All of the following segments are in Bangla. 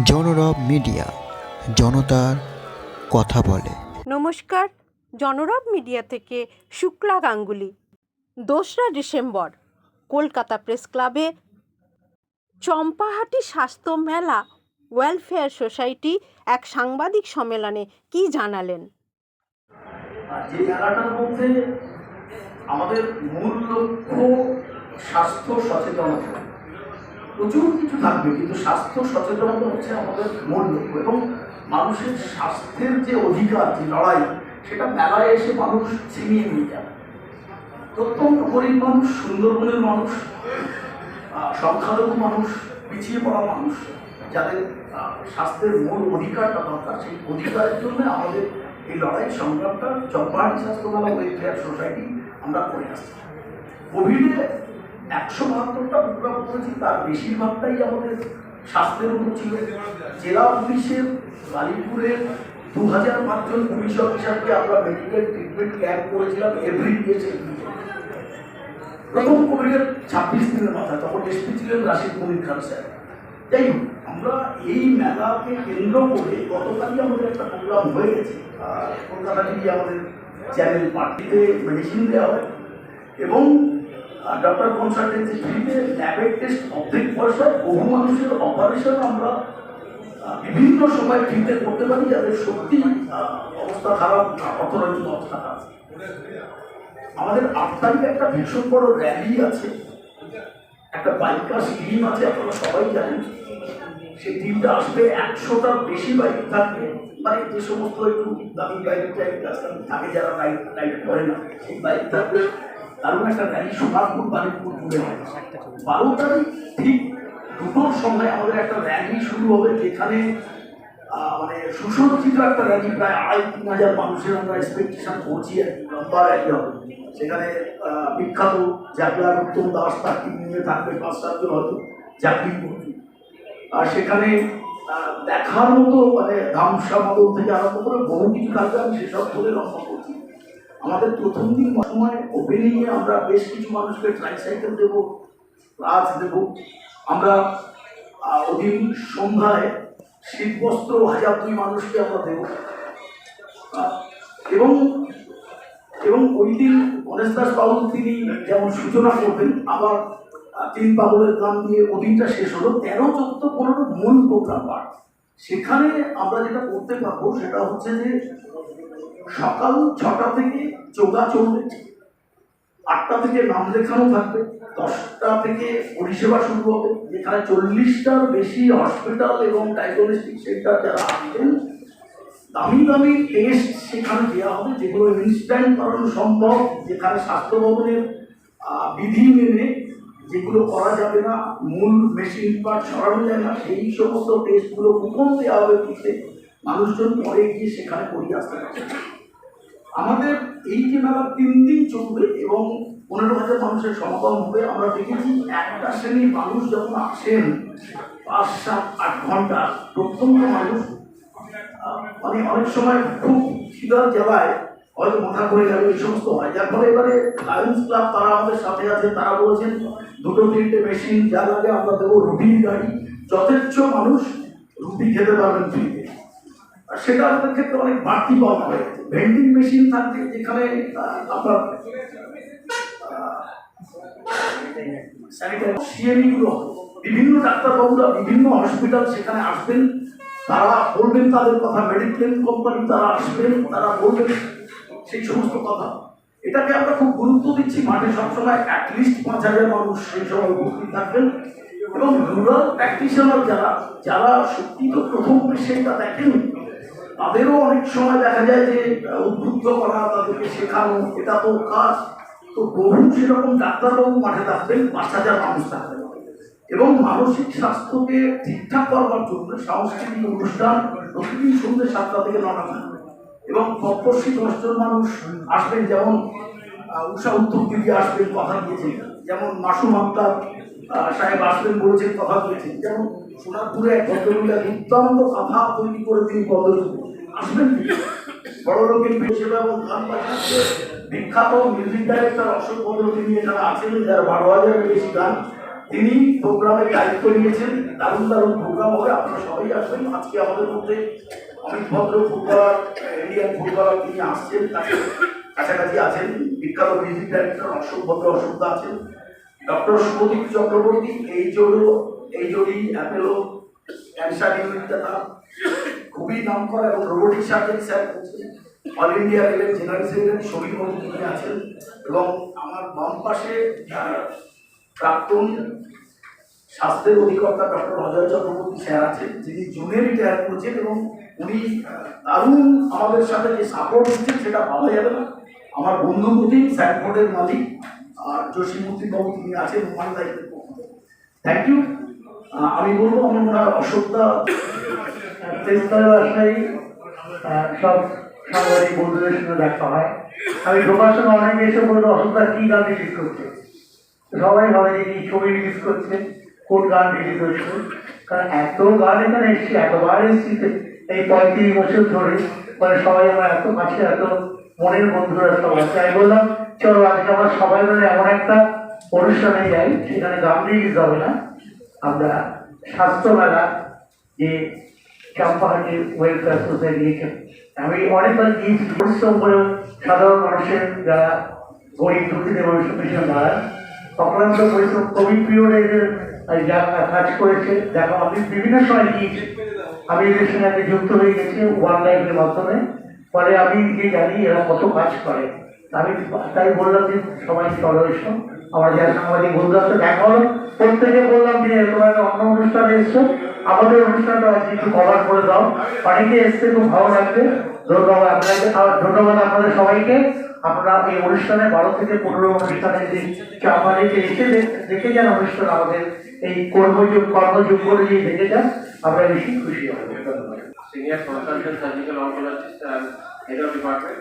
জনরব মিডিয়া জনতার কথা বলে। নমস্কার জনরব মিডিয়া থেকে শুক্লা গাঙ্গুলি। দোসরা ডিসেম্বর কলকাতা প্রেস ক্লাবে চম্পাহাটি স্বাস্থ্য মেলা ওয়েলফেয়ার সোসাইটি এক সাংবাদিক সম্মেলনে কি জানালেন? যে মেলাটার মধ্যে আমাদের মূল লক্ষ্য স্বাস্থ্য সচেতনতা। প্রচুর কিছু থাকবে, কিন্তু স্বাস্থ্য সচেতনতা হচ্ছে আমাদের মূল লক্ষ্য এবং মানুষের স্বাস্থ্যের যে অধিকার, যে লড়াই, সেটা মেলায় এসে মানুষ ছিনিয়ে নিয়ে যাবে। প্রত্যন্ত গরিব মানুষ, সুন্দরবনের মানুষ সংখ্যালঘু মানুষ, পিছিয়ে পড়া মানুষ, যাদের স্বাস্থ্যের মূল অধিকারটা দরকার, সেই অধিকারের জন্য আমাদের এই লড়াই সংগ্রামটা চম্পাহাটি স্বাস্থ্যমেলা ওয়েলফেয়ার সোসাইটি আমরা করে আসছি। কোভিডে একশো বাহাত্তরটা প্রোগ্রাম করেছি, তার বেশিরভাগটাই আমাদের স্বাস্থ্যের উপর ছিল। জেলা পুলিশের বালিপুরের দু হাজার পাঁচজন পুলিশ অফিসারকে আমরা মেডিকেল ট্রিটমেন্ট ক্যাম্প করেছিলাম এভরি ডে প্রথম কোভিডের ছাব্বিশ দিনের মাথায় তখন এসপি ছিলেন রাশিদ মনির খান স্যার। যাই হোক, আমরা এই মেলাকে কেন্দ্র করে গতকালই আমাদের একটা প্রোগ্রাম হয়ে গেছে। কলকাতা টিভি আমাদের চ্যানেল পার্টিতে মেডিসিন দেওয়া হয়। এবং ডক্টর কনসালটেন্সি ফ্রিতে ল্যাবের টেস্ট অর্ধেক পয়সায় বহু মানুষের অপারেশন আমরা বিভিন্ন সময় ফ্রিতে করতে পারি, যাদের সত্যি অবস্থা খারাপ অর্থনৈতিক অবস্থা খারাপ। আমাদের আট একটা ভীষণ বড় র্যালি আছে। একটা বাইকার টিম আছে, আপনারা সবাই জানেন। সেই টিমটা আসবে একশোটার বেশি বাইক থাকবে। মানে যে সমস্ত একটু দামি বাইক টাইপ থাকে, যারা রাইড রাইড করে না, সেই বাইক থাকবে। দারুণ একটা র্যালি সোনারপুর বালিপুর ঘুরে বারো তারিখ ঠিক দুটোর সময় আমাদের একটা র্যালি শুরু হবে, যেখানে মানে সুসজ্জিত একটা র্যালি প্রায় আড়াই তিন হাজার মানুষের আমরা এক্সপেকটেশন করছি লম্বা র্যালি হবে। সেখানে বিখ্যাত জাগলার উত্তম দাস, তার টিম নিয়ে থাকবে পাঁচ সাতজন হয়তো চাকরি করবে আর সেখানে দেখার মতো মানে ধামসা মদল থেকে আরম্ভ করে বহু কিছু থাকবে, আমি সেসব বলে লক্ষ্য করছি। আমাদের প্রথম দিন সময় ওপেনিংয়ে আমরা বেশ কিছু মানুষকে ট্রাইসাইকেল দেবো প্লাস দেবো। আমরা ওদিন সন্ধ্যায় শীতবস্ত্র হাজার দুই মানুষকে আমরা দেবো। এবং এবং ওই দিন গণেশ দাস বাবু তিনি যেমন সূচনা করবেন, আবার তিন পাগলের গান দিয়ে ওদিনটা শেষ হলো। তেরো, চোদ্দ, পনেরো মূল প্রোগ্রাম সেখানে আমরা যেটা করতে পারব সেটা হচ্ছে যে সকাল ছটা থেকে যোগা চলবে। আটটা থেকে নাম লেখানো থাকবে। দশটা থেকে পরিষেবা শুরু হবে। যেখানে চল্লিশটার বেশি হসপিটাল এবং ডায়াগনস্টিক সেন্টার যারা আসবেন দামি দামি টেস্ট সেখানে দেওয়া হবে, যেগুলো ইনস্ট্যান্ট করানো সম্ভব, যেখানে স্বাস্থ্য ভবনের বিধি মেনে যেগুলো করা যাবে না, মূল মেশিন পার্ট সরানো যায় না, সেই সমস্ত টেস্টগুলো কুপন দেওয়া হবে মানুষজন পরে গিয়ে সেখানে করিয়ে আসতে পারবে আমাদের এই যে মেলা তিন দিন চলবে এবং পনেরো হাজার মানুষের সমাগম হবে, আমরা দেখেছি একটা শ্রেণির মানুষ যখন আসেন, পাঁচ, সাত, আট ঘণ্টা, প্রত্যন্ত মানুষ মানে অনেক সময় খুব খিদার জ্বালায়, হয়তো মাথা করে গেল এই সমস্ত হয়। যার ফলে এবারে লায়ন্স ক্লাব তারা আমাদের সাথে আছে, তারা বলেছেন, দুটো, তিনটে মেশিন যা লাগে আমরা দেবো রুটির গাড়ি। যথেচ্ছ মানুষ রুটি খেতে পারবেন ফ্রিতে। সেটা আমাদের ক্ষেত্রে অনেক বাড়তি পাওয়া হয়েছে ভেন্ডিং মেশিন থাকবে যেখানে আপনার সিএমই গুলো বিভিন্ন ডাক্তারবাবুরা বিভিন্ন হসপিটাল সেখানে আসবেন। তারা বলবেন তাদের কথা মেডিক্লেম কোম্পানি তারা আসবেন, তারা বলবেন সেই সমস্ত কথা। এটাকে আমরা খুব গুরুত্ব দিচ্ছি। মাঠে সবসময় অ্যাটলিস্ট পাঁচ হাজার মানুষ সেই সময় উপস্থিত থাকবেন। এবং রুরাল প্র্যাকটিশনার যারা যারা সত্যি তো প্রথম পেশেন্টটা দেখেন তাদেরও অনেক সময় দেখা যায় যে উদ্বুদ্ধ করা, তাদেরকে শেখানো, এটা তো কাজ। তো বহু সেরকম ডাক্তারবাবু মাঠে থাকবেন পাঁচ হাজার মানুষ থাকবেন এবং মানসিক স্বাস্থ্যকে ঠিকঠাক করবার জন্য সাংস্কৃতিক অনুষ্ঠান প্রতিদিন সন্ধ্যে সাতটা থেকে নটা থাকবে এবং তৎপরশী দশজন মানুষ আসবেন, যেমন উষা উত্তম দিদি আসবেন, কথা দিয়েছেন যেমন মাসুম আক্তার সাহেব আসবেন, বলেছেন, কথা দিয়েছেন যেমন সোনারপুরে এক ভদ্রমহিলা দুর্দান্ত কথা তৈরি করে তিনি তিনি। বড় লোকের পরিষেবা এবং গান বাজনাতে বিখ্যাত মিউজিক ডাইরেক্টর অশোক ভদ্র তিনি এখানে আছেন, যার বারো হাজারের বেশি গান, তিনি প্রোগ্রামের দায়িত্ব নিয়েছেন। দারুণ দারুণ প্রোগ্রাম হবে, আপনারা সবাই আসবেন। আজকে আমাদের মধ্যে অমিত ভদ্র ফুটবলার ইন্ডিয়ান ফুটবলার তিনি আসছেন, তাকে কাছাকাছি আছেন। বিখ্যাত মিউজিক ডাইরেক্টর অশোক ভদ্র অশোকদা আছেন। ডক্টর শুভদীপ চক্রবর্তী, এই জোড়ো, এই জড়ি, অ্যাপেলো ক্যান্সার ইউনিটটা খুবই নাম করা এবং robotic surgeon sir all India রেলের জেনারেল সেক্রেটারি সমীর মোদী তিনি আছেন এবং আমার বাম পাশে প্রাক্তন স্বাস্থ্যের অধিকর্তা ডক্টর অজয় চক্রবর্তী স্যার আছেন, যিনি জুনে রিটায়ার করেছেন এবং উনি দারুণ আমাদের সাথে যে সাপোর্ট দিচ্ছেন সেটা ভাবা যাবে না। আমার বন্ধু প্রতিম স্যানফোর্ডের মালিক, আর জসীমুদ্দিন বাবু তিনি আছেন ওমান দায়িত্ব থ্যাংক ইউ আমি বলব আমার মনে হয় অশোকদা আসলেই আহ, সব সাংবাদিক বন্ধুদের সঙ্গে দেখা হয়। আমি ঢোকার সময় অনেকে এসে বলল অসুবিধা কি গান রিলিজ করছে সবাই ভাবে যে ছবি রিলিজ করছে কোন গান রিলিজ হচ্ছে। কারণ এত গান এখানে এসছে এতবার এসছি এই পঁয়ত্রিশ বছর ধরে। মানে সবাই আমরা এত কাছে এত মনের বন্ধুরা সব আছে বললাম চলো আজকে আমরা সবাই মিলে এমন একটা অনুষ্ঠানে যাই সেখানে গান রিলিজ হবে না। আমরা স্বাস্থ্য মেলা যে চাম্পাহাটি ওয়েলফেয়ার আমি অনেকবার গিয়েছি, পরিশ্রম করে সাধারণ মানুষের যারা গরিব দুঃখীদের মানুষের পিছনে দাঁড়ায় অক্লান্ত পরিশ্রম এদের যা কাজ করেছে, দেখো, আমি বিভিন্ন সময় গিয়েছি। আমি এদের সঙ্গে আগে যুক্ত হয়ে গেছি ওয়ান লাইফের মাধ্যমে। ফলে আমি নিজে জানি এরা কত কাজ করে। আমি তাই বললাম যে, সবাই চলো এসো। আমার যারা সাংবাদিক বন্ধু আছে, দেখা হলো। প্রত্যেকে বললাম যে, তোমরা অন্য অনুষ্ঠানে এসছো আমাদের অনুষ্ঠানটা আজকে একটু কভার করে দাও। অনেকে এসছে খুব ভালো লাগবে। ধন্যবাদ আপনাকে। আর ধন্যবাদ আপনাদের সবাইকে। আপনারা এই অনুষ্ঠানে বারো থেকে পনেরো অনুষ্ঠানে যে চাপানিতে এসে দেখে যান অনুষ্ঠান, আমাদের এই কর্মযোগ কর্মযোগ করে যে দেখে যান, আমরা বেশি খুশি হব। ধন্যবাদ। Senior consultant surgical oncologist and head of department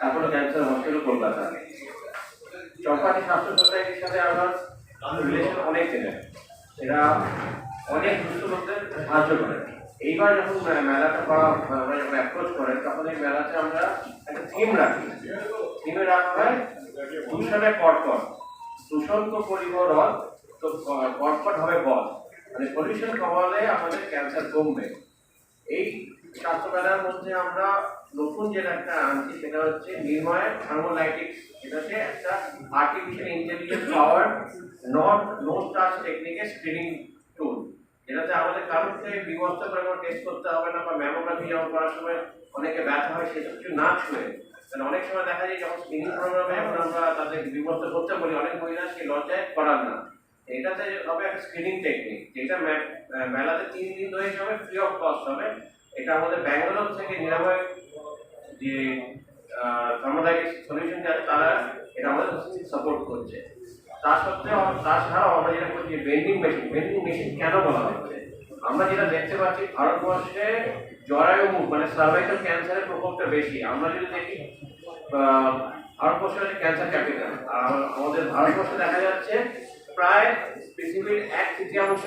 Apollo cancer hospital Kolkata. চম্পাটি স্বাস্থ্য সোসাইটির সাথে আমার রিলেশন অনেক দিনের এরা অনেক দুস্থ লোকদের সাহায্য করে। এইবার যখন মেলাটা করা আমরা যখন অ্যাপ্রোচ করে, তখন এই মেলাতে আমরা একটা থিম রাখি। থিমে রাখা হয়, দূষণে কর্কট দূষণ তো রদ তো ক- কর্কট হবে বধ মানে পলিউশন কমালে আমাদের ক্যান্সার কমবে। এই স্বাস্থ্য মেলার মধ্যে আমরা নতুন যেটা একটা আনছি, সেটা হচ্ছে নির্ময় থার্মোলাইটিক্স এটাতে একটা artificial intelligence power not no touch টেকনিকে screening tool যেটাতে আমাদের কারোকে বিবস্ত করে কোনো টেস্ট করতে হবে না, বা ম্যামোগ্রাফি যেমন করার সময় অনেকে ব্যথা হয় সেটা কিছু না ছুঁয়ে। কারণ অনেক সময় দেখা যায় যখন স্ক্রিনিং প্রোগ্রামে এখন আমরা তাদের বিবস্ত করতে বলি, অনেক মহিলা সেই লজ্জায় করার না। এটাতে হবে একটা স্ক্রিনিং টেকনিক যেটা মেলাতে তিন দিন ধরে হবে ফ্রি অফ কস্ট হবে। এটা আমাদের ব্যাঙ্গালোর থেকে নিরাময় যে থার্মোডাইটিক সলিউশন আছে, তারা এটা আমাদের সাপোর্ট করছে। তা সত্ত্বেও তাছাড়াও আমরা যেটা করছি ভেন্ডিং মেশিন ভেন্ডিং মেশিন কেন বলা হচ্ছে আমরা যেটা দেখতে পাচ্ছি ভারতবর্ষে জরায়ু মানে সার্ভাইকাল ক্যান্সারের প্রকোপটা বেশি। আমরা যদি দেখি আহ, ভারতবর্ষ হচ্ছে ক্যান্সার ক্যাপিটাল আর আমাদের ভারতবর্ষে দেখা যাচ্ছে প্রায় পৃথিবীর এক তৃতীয়াংশ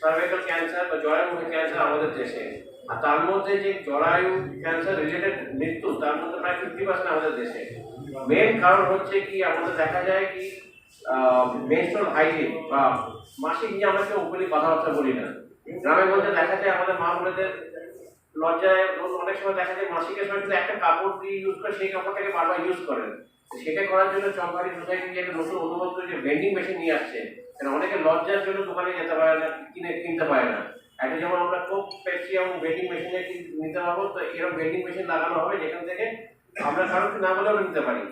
সার্ভাইকাল ক্যান্সার বা জরায়ুমুখী ক্যান্সার আমাদের দেশে। আর তার মধ্যে যে জরায়ু ক্যান্সার রিলেটেড মৃত্যু তার মধ্যে প্রায় ফিফটি পার্সেন্ট আমাদের দেশে। মেন কারণ হচ্ছে কি আমাদের দেখা যায় কি মেনস্ট্রাল হাইজিন বা মাসিক নিয়ে আমরা কেউ ওপেনলি কথাবার্তা বলি না। গ্রামে গঞ্জে দেখা যায় আমাদের মা বোনেদের লজ্জায় অনেক সময় দেখা যায় মাসিকের সময় শুধু একটা কাপড় দিয়ে ইউজ করে, সেই কাপড়টাকে বারবার ইউজ করেন সেটা করার জন্য চম্পারি সোসাইটি একটা নতুন অনুবন্ধ যে ভেন্ডিং মেশিন নিয়ে আসছে কারণ অনেকে লজ্জার জন্য দোকানে যেতে পারে না, কিনে কিনতে পারে না। একটা যেমন আমরা কোক, পেপসি এবং ভেন্ডিং মেশিনে নিতে পারব, তো এরকম ভেন্ডিং মেশিন লাগানো হবে যেখান থেকে আমরা কারোকে না বলেও নিতে পারি।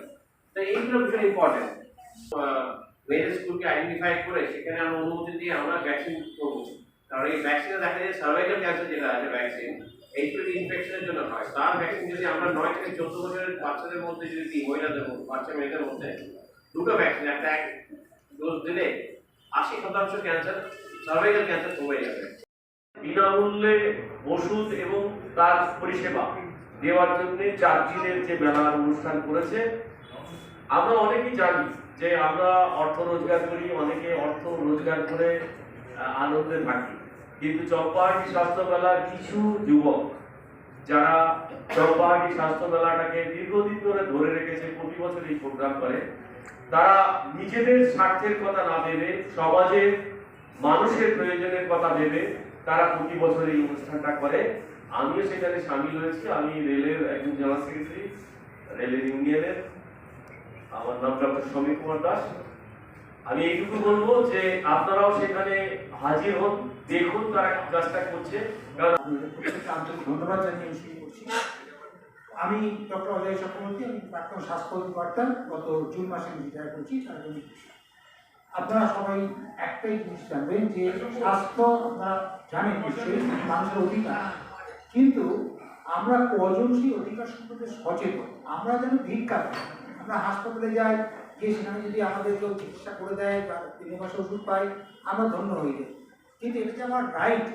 তো এইগুলো ভীষণ ইম্পর্টেন্ট মেয়েদের স্কুলকে আইডেন্টিফাই করে সেখানে আমরা অনুমতি দিয়ে আমরা ভ্যাকসিন করব। কারণ এই ভ্যাকসিনে দেখা যায় সার্ভাইকাল ক্যান্সার যেটা আছে ভ্যাকসিন এইচপিভি ইনফেকশনের জন্য হয়। তার ভ্যাকসিন যদি আমরা নয় থেকে চোদ্দ বছরের বাচ্চাদের মধ্যে যদি দিই, মহিলাদের মধ্যে, বাচ্চা মেয়েদের মধ্যে, দুটো ভ্যাকসিন একটা এক ডোজ দিলে আশি শতাংশ ক্যান্সার সার্ভাইকাল ক্যান্সার কমে যাবে। বিনামূল্যে ওষুধ এবং তার পরিষেবা দেওয়ার জন্য চার দিনের যে মেলার অনুষ্ঠান করেছে, আমরা অনেকেই জানি যে আমরা অর্থ রোজগার করি, অনেকে অর্থ রোজগার করে আনন্দে থাকি। কিন্তু চম্পাহাটি স্বাস্থ্য মেলার কিছু যুবক, যারা চম্পাহাটি স্বাস্থ্য মেলাটাকে দীর্ঘদিন ধরে ধরে রেখেছে, প্রতি বছর এই প্রোগ্রাম করে, তারা নিজেদের স্বার্থের কথা না ভেবে সমাজের মানুষের প্রয়োজনের কথা ভেবে, তারা প্রতি বছর এই অনুষ্ঠানটা করে। আমিও সেখানে সামিল হয়েছি। আমি রেলের একজন জেনারেল সেক্রেটারি, রেলের ইউনিয়নের আমার নাম ডক্টর সমীর কুমার দাস। আমি এইটুকু বলব যে আপনারাও সেখানে হাজির হন, দেখুন তারা কাজটা করছে। ধন্যবাদ জানিয়ে শুরু করছি। আমি ডক্টর অজয় চক্রবর্তী, আমি প্রাক্তন স্বাস্থ্য অধিকর্তা গত জুন মাসে আমি রিটায়ার করছি, তার জন্য আপনারা সবাই একটাই জিনিস জানবেন যে স্বাস্থ্য আপনারা জানেন নিশ্চয়ই, মানুষের অধিকার। কিন্তু আমরা কজন সেই অধিকার সম্পর্কে সচেতন, আমরা যেন ভিক্ষা পাই। আমরা হাসপাতালে যাই গিয়ে সেখানে যদি আমাদের কেউ চিকিৎসা করে দেয় বা তিন মাসে ওষুধ পাই আমরা ধন্য হয়ে যাই। কিন্তু এটা যে আমার রাইট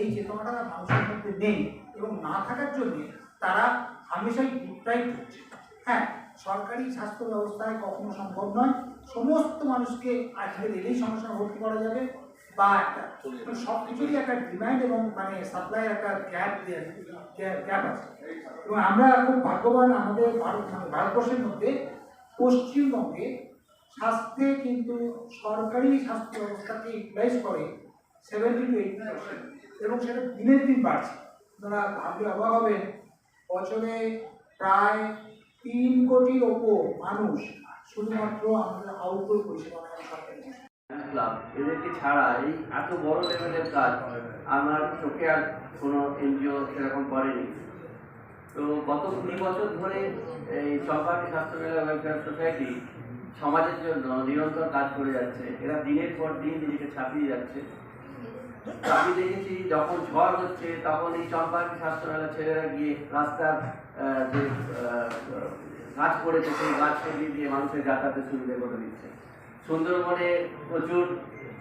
এই চেতনাটা মানুষের মধ্যে নেই এবং না থাকার জন্য তারা হামেশাই ডিপ্রাইভ হচ্ছে হ্যাঁ সরকারি স্বাস্থ্য ব্যবস্থায় কখনো সম্ভব নয় সমস্ত মানুষকে আজকে এলেই সঙ্গে সঙ্গে ভর্তি করা যাবে বা একটা সব কিছুরই একটা ডিমান্ড এবং মানে সাপ্লাই একটা গ্যাপ গ্যাপ আছে। এবং আমরা খুব ভাগ্যবান আমাদের ভারত ভারতবর্ষের মধ্যে পশ্চিমবঙ্গে স্বাস্থ্যে কিন্তু সরকারি স্বাস্থ্য ব্যবস্থাকে ইউটিলাইজ করে সেভেন্টি টু এইটি পার্সেন্ট এবং সেটা দিনের দিন বাড়ছে। আপনারা ভাবলে অবাক হবেন বছরে প্রায় তিন কোটির ওপর মানুষ শুধুমাত্র আমাদের আউটডোর পরিষেবা ক্লাব এদেরকে ছাড়া এই এত বড় লেভেলের কাজ আমার চোখে আর কোনো এনজিও সেরকম করেনি। তো গত কুড়ি বছর ধরে এই চম্পাটি স্বাস্থ্য মেলা ওয়েলফেয়ার সোসাইটি সমাজের জন্য নিরন্তর কাজ করে যাচ্ছে। এরা দিনের পর দিন নিজেকে ছাপিয়ে যাচ্ছে। আমি দেখেছি যখন ঝড় হচ্ছে, তখন এই চম্পাটি স্বাস্থ্য মেলা ছেলেরা গিয়ে রাস্তার যে গাছ পড়েছে, সেই গাছ সরিয়ে দিয়ে মানুষের যাতায়াতের সুবিধা করে দিচ্ছে। সুন্দরবনে প্রচুর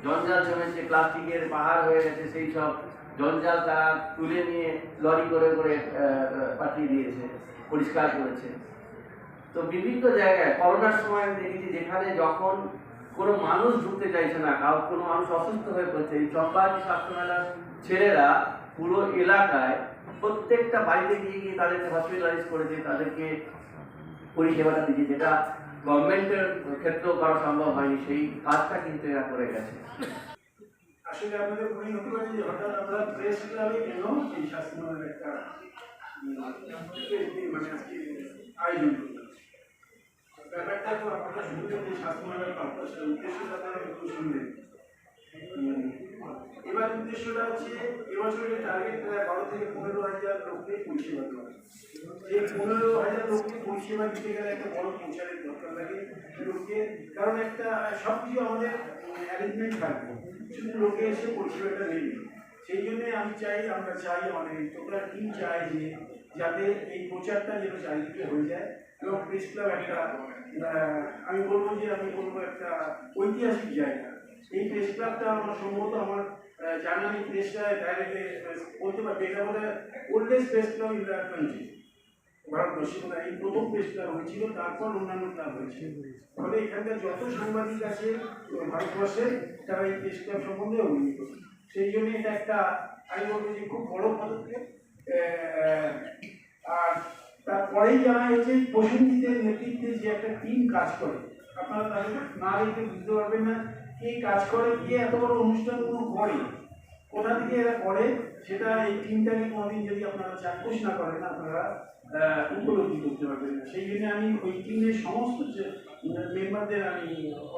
জঞ্জাল জমেছে, প্লাস্টিকের পাহাড় হয়ে গেছে, সেই সব জঞ্জাল তারা তুলে নিয়ে লরি করে করে পাঠিয়ে দিয়েছে, পরিষ্কার করেছে। তো বিভিন্ন জায়গায় করোনার সময় আমি দেখেছি যেখানে যখন কোনো মানুষ ঢুকতে চাইছে না, কাউ, কোনো মানুষ অসুস্থ হয়ে পড়ছে, এই চম্পাহাটি স্বাস্থ্য মেলার ছেলেরা পুরো এলাকায় প্রত্যেকটা বাড়িতে গিয়ে গিয়ে তাদেরকে হসপিটালাইজ করেছে, তাদেরকে পরিষেবাটা দিচ্ছে যেটা গভর্নমেন্টের ক্ষেত্রেও করা সম্ভব হয়নি, সেই কাজটা কিন্তু এরা করে গেছে। আসলে আমাদের মনে হতে পারে যে হঠাৎ আমরা প্রেস ক্লাবে কেন এই স্বাস্থ্যমেলার একটা মানে আজকে আয়োজন করলাম। ব্যাপারটা তো আপনারা শুনলেন যে স্বাস্থ্যমেলার পারপাস উদ্দেশ্যটা আপনারা একটু শুনলেন। এবার উদ্দেশ্যটা হচ্ছে, এবছরের টার্গেট প্রায় বারো থেকে পনেরো হাজার লোককে পরিষেবা দেওয়া কারণ একটা সব কিছু আমাদের অ্যারেঞ্জমেন্ট থাকবে শুধু লোকে এসে পরিষেবাটা সেই আমি চাই আমরা চাই চাই যে যাতে এই প্রচারটা যেন চারিদিকে হয়ে যায় এবং প্রেস ক্লাব একটা আমি বলব যে আমি বলব একটা ঐতিহাসিক জায়গা এই প্রেস ক্লাবটা আমার সম্ভবত আমার জানা নেই প্রেসটা ডাইরেক্ট বলতে পারবে এটা হয় oldest press club in the country ভারতবর্ষে। মানে এই প্রথম প্রেস ক্লাব হয়েছিল, তারপর অন্যান্য ক্লাব হয়েছে। ফলে এখানকার যত সাংবাদিক আছে ভারতবর্ষে, তারা এই প্রেস ক্লাব সম্বন্ধে অবহিত সেই জন্য এটা একটা, আমি বলব যে খুব বড় পদক্ষেপ। আর তারপরেই জানা গেছে প্রসেনজিতের নেতৃত্বে যে একটা টিম কাজ করে, আপনারা তাদের না দেখে বুঝতে পারবেন না কে কাজ করে গিয়ে এত বড় অনুষ্ঠানগুলো করে কোথা থেকে এরা করে সেটা এই টিমটাকে কোনোদিন যদি আপনারা চাক্ষুষ না করেন আপনারা উপলব্ধি করতে পারবেন না। সেই জন্য আমি ওই টিমের সমস্ত মেম্বারদের আমি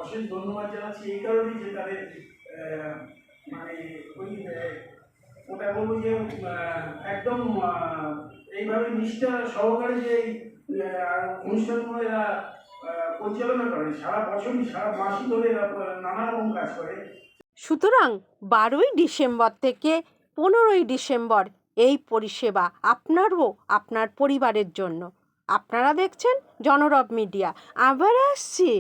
অশেষ ধন্যবাদ জানাচ্ছি। এই কারণেই যে তাদের মানে ওই ওটা বলব যে একদম এইভাবে নিষ্ঠা সহকারে যে এই, অনুষ্ঠানগুলো এরা পরিচালনা করে সারা বছরই, সারা মাসই ধরে নানা রকম কাজ করে। সুতরাং বারোই ডিসেম্বর থেকে পনেরোই ডিসেম্বর এই পরিষেবা আপনার ও আপনার পরিবারের জন্য। আপনারা দেখছেন জনরব মিডিয়া। আবার আসছি।